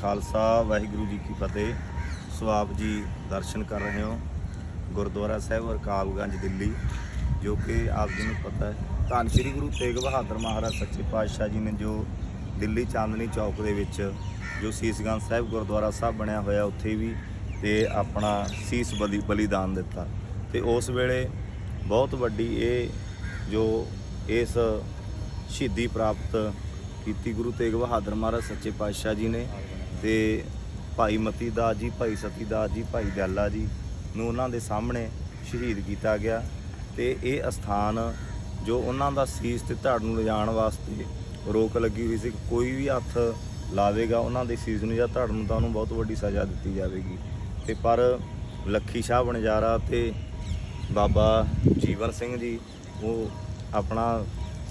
ਖਾਲਸਾ, ਵਾਹਿਗੁਰੂ ਜੀ ਕੀ ਫਤਿਹ। ਸੋ ਆਪ ਜੀ ਦਰਸ਼ਨ ਕਰ ਰਹੇ ਹੋ ਗੁਰਦੁਆਰਾ ਸਾਹਿਬ ਰਕਾਬਗੰਜ ਦਿੱਲੀ, ਜੋ ਕਿ ਆਪ ਜੀ ਨੂੰ ਪਤਾ ਹੈ। ਧੰਨ ਸ਼੍ਰੀ ਗੁਰੂ ਤੇਗ ਬਹਾਦਰ ਮਹਾਰਾਜ ਸੱਚੇ ਪਾਤਸ਼ਾਹ ਜੀ ਨੇ ਜੋ ਦਿੱਲੀ ਚਾਂਦਨੀ ਚੌਕ ਦੇ ਵਿੱਚ ਜੋ ਸੀਸਗੰਜ ਸਾਹਿਬ ਗੁਰਦੁਆਰਾ ਸਾਹਿਬ ਬਣਿਆ ਹੋਇਆ, ਉੱਥੇ ਵੀ ਤੇ ਆਪਣਾ ਸੀਸ ਬਲੀ, ਬਲੀਦਾਨ ਦਿੱਤਾ। ਤੇ ਉਸ ਵੇਲੇ ਬਹੁਤ ਵੱਡੀ ਇਹ ਜੋ ਇਸ ਸ਼ਹੀਦੀ ਪ੍ਰਾਪਤ ਕੀਤੀ ਗੁਰੂ ਤੇਗ ਬਹਾਦਰ ਮਹਾਰਾਜ ਸੱਚੇ ਪਾਤਸ਼ਾਹ ਜੀ ਨੇ ਤੇ ਭਾਈ ਮਤੀ ਦਾਸ ਜੀ, ਭਾਈ ਸਤੀ ਦਾਸ ਜੀ, ਭਾਈ ਦਿਆਲਾ ਜੀ ਨੂੰ ਉਹਨਾਂ ਦੇ ਸਾਹਮਣੇ ਸ਼ਹੀਦ ਕੀਤਾ ਗਿਆ ਤੇ ਇਹ ਅਸਥਾਨ ਜੋ ਉਹਨਾਂ ਦਾ ਸੀਸ ਤੇ ਧੜ ਨੂੰ ਲਿਜਾਣ ਵਾਸਤੇ ਰੋਕ ਲੱਗੀ ਹੋਈ ਸੀ, ਕੋਈ ਵੀ ਹੱਥ ਲਾਵੇਗਾ ਉਹਨਾਂ ਦੇ ਸੀਸ ਨੂੰ ਜਾਂ ਧੜ ਨੂੰ ਤਾਂ ਉਹਨੂੰ ਬਹੁਤ ਵੱਡੀ ਸਜ਼ਾ ਦਿੱਤੀ ਜਾਵੇਗੀ। ਤੇ ਪਰ ਲੱਖੀ ਸ਼ਾਹ ਬਣਜਾਰਾ ਤੇ ਬਾਬਾ ਜੀਵਨ ਸਿੰਘ ਜੀ ਉਹ ਆਪਣਾ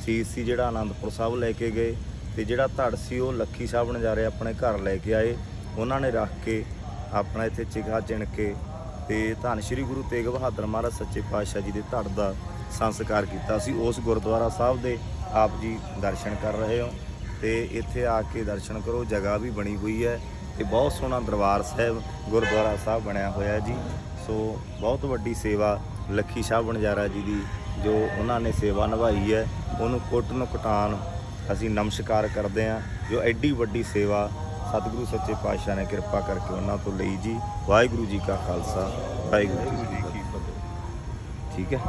ਸੀਸ ਸੀ ਜਿਹੜਾ ਆਨੰਦਪੁਰ ਸਾਹਿਬ ਲੈ ਕੇ ਗਏ। ਤੇ ਜਿਹੜਾ ਧੜ ਸੀ ਉਹ ਲੱਖੀ ਸਾਹਿਬ ਨਜ਼ਾਰੇ ਆਪਣੇ ਘਰ ਲੈ ਕੇ ਆਏ। ਉਹਨਾਂ ਨੇ ਰੱਖ ਕੇ ਆਪਣਾ ਇੱਥੇ ਚਿਖਾ ਚਿਣ ਕੇ ਤੇ ਧੰਨ ਸ਼੍ਰੀ ਗੁਰੂ ਤੇਗ ਬਹਾਦਰ ਮਹਾਰਾਜ ਸੱਚੇ ਪਾਤਸ਼ਾਹ ਜੀ ਦੇ ਧੜ ਦਾ ਸੰਸਕਾਰ ਕੀਤਾ ਸੀ। ਉਸ ਗੁਰਦੁਆਰਾ ਸਾਹਿਬ ਦੇ ਆਪ ਜੀ ਦਰਸ਼ਨ ਕਰ ਰਹੇ ਹੋ ਤੇ ਇੱਥੇ ਆ ਕੇ ਦਰਸ਼ਨ ਕਰੋ, ਜਗ੍ਹਾ ਵੀ ਬਣੀ ਹੋਈ ਹੈ ਤੇ ਬਹੁਤ ਸੋਹਣਾ ਦਰਬਾਰ ਸਾਹਿਬ, ਗੁਰਦੁਆਰਾ ਸਾਹਿਬ ਬਣਿਆ ਹੋਇਆ ਹੈ ਜੀ। ਸੋ ਬਹੁਤ ਵੱਡੀ ਸੇਵਾ ਲੱਖੀ ਸ਼ਾਹ ਬਣਜਾਰਾ ਜੀ ਦੀ ਜੋ ਉਹਨਾਂ ਨੇ ਸੇਵਾ ਨਿਭਾਈ ਹੈ, ਉਹਨੂੰ ਕੁੱਟ ਨੂੰ ਕਟਾਨ ਅਸੀਂ ਨਮਸਕਾਰ ਕਰਦੇ ਹਾਂ। ਜੋ ਐਡੀ ਵੱਡੀ ਸੇਵਾ ਸਤਿਗੁਰੂ ਸੱਚੇ ਪਾਤਸ਼ਾਹ ਨੇ ਕਿਰਪਾ ਕਰਕੇ ਉਹਨਾਂ ਤੋਂ ਲਈ ਜੀ। ਵਾਹਿਗੁਰੂ ਜੀ ਕਾ ਖਾਲਸਾ, ਵਾਹਿਗੁਰੂ ਜੀ ਕੀ ਫਤਿਹ। ਠੀਕ ਹੈ?